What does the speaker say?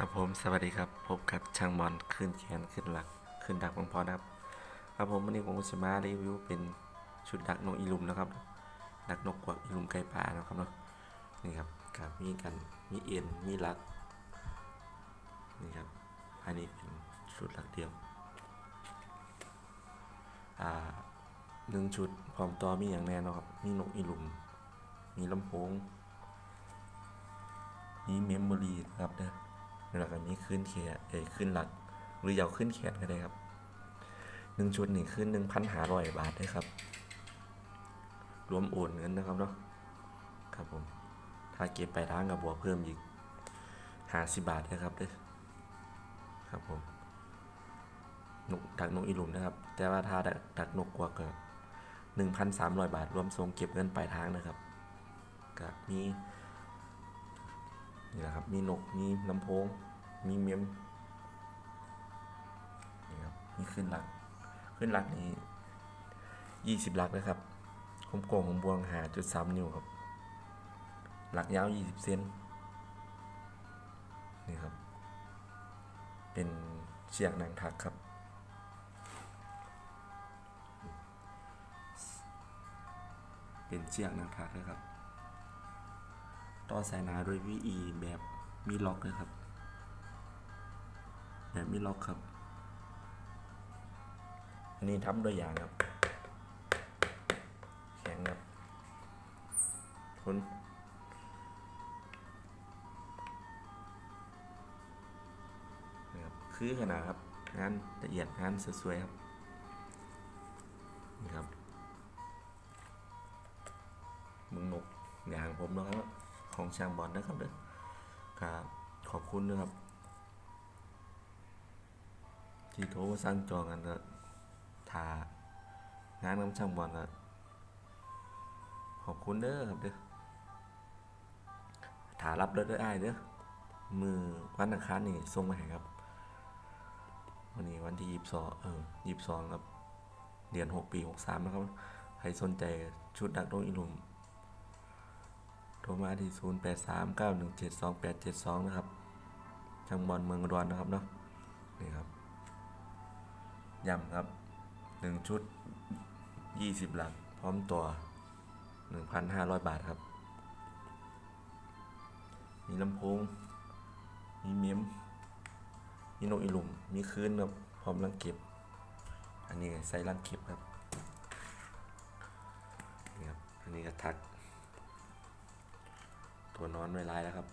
ครับผมสวัสดีครับพบกับช่างบอลขึ้นแขนขึ้นหลักขึ้นดักพอนะครับ ครับผมวันนี้ผมจะมารีวิวเป็นชุดดักนกอีลุมนะครับ ดักนกกวักอีลุมไก่ป่านะครับเนาะนี่ครับกับมีกันมีเอ็นมีลักนี่ครับอันนี้เป็นชุดหลักเดียวอ่าหนึ่งชุดพร้อมต่อมีอย่างแน่นอนครับมีนกอีลุม มีลำโพงมีเมมโมรีครับเด้อ แล้วก็มีขึ้นเขียเอ้ยขึ้นหลัก หรือยาวขึ้นแขนก็ได้ครับหนึ่งชุดนี่ขึ้นหนึ่งพันหาร้อยบาทได้ครับ รวมโอนเงินนะครับเนาะครับผมถ้าเก็บไปล้างกับบวกเพิ่มอีกห้าสิบบาทนะครับเด้อครับผมนกดักนกอีหลุมนะครับ แต่ว่าถ้าดักดักนกกวักก็หนึ่งพันสามร้อยบาท รวมส่งเก็บเงินปลายทางนะครับกับมี นี่แหละครับ มีนก มีลำโพง มีเมมนี่ครับมีขึ้นหลัก ขึ้นหลักนี่ยี่สิบหลักนะครับคมโกงของบวงหาจุดสามนิ้วครับ หลักยาวยี่สิบเซน นี่ครับ เป็นเชือกนางทักครับเป็นเชือกนางทักนะครับ ต่อสายหนาโดย VE แบบมีล็อกนะครับ แบบมีล็อกครับ อันนี้ทำโดยยางครับ แข็งครับทนนะครับคือขนาดครับงานละเอียดงานสวยๆครับนี่ครับมึงนกอย่างผมนะครับ ของช่างบอลนะครับเด้อครับขอบคุณนะครับ ที่โทรมาสั่งจองกันก็ทางานน้ำช่างบอลก็ขอบคุณเด้อครับเด้อถารับเด้อเด้ออ้ายเด้อมือวันอังคารนี่ส่งมาให้ครับ วันนี้วันที่ยี่สิบสองเออยี่สิบสองครับเดือนหกปีหกสามนะครับ ใครสนใจชุดดักโดงอีลุม มาที่ 0 8 3 9 1 7 2 8 7 2 นะครับทางบอลเมืองอุดรนะครับเนาะนี่ครับย้ำครับ 1 ชุด 20 หลัก พร้อมตัว 1,500 บาทครับ มีลำโพง มีเมมมีนกอีหลุม มีคืนครับพร้อมรังเก็บ อันนี้ใส่รังเก็บครับนี่ครับ อันนี้ก็ทัก ตัวนอนไม่ร้ายแล้วครับ